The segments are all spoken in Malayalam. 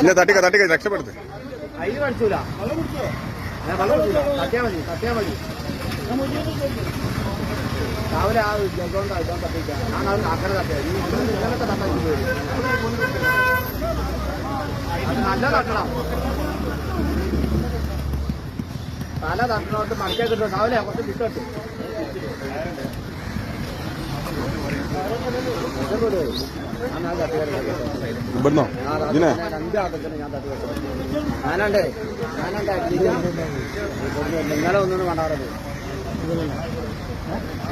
ഇല്ല തട്ടിക്ക തട്ടിക്ക രക്ഷപ്പെടുത്ത് അതിന് കടിച്ചൂല തട്ടിയാ മതി തട്ടിയാ മതി രാവിലെ ആ ഇതുകൊണ്ട് ഇതുകൊണ്ട് തട്ടിക്കാം ഞാൻ അത് അക്കരെ തട്ടിയാ ഇങ്ങനത്തെ തട്ടാൻ നല്ല തട്ടണം തല തട്ടണോട്ട് മറിക്കാൻ കിട്ടും. രാവിലെ കുറച്ച് തട്ടിയാലും ഇവിടുന്നോ? ഇതിനെ? നിങ്ങളെ ഒന്നും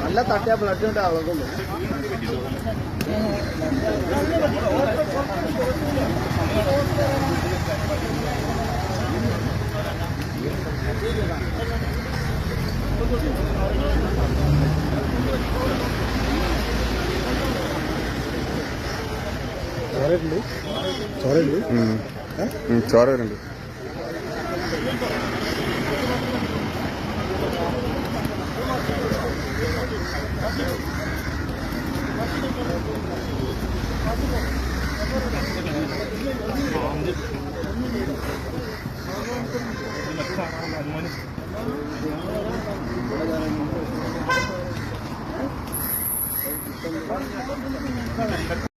നല്ല തട്ടിയ ബ്ലഡ് ഉണ്ട് చూడండి చూడండి చూడండి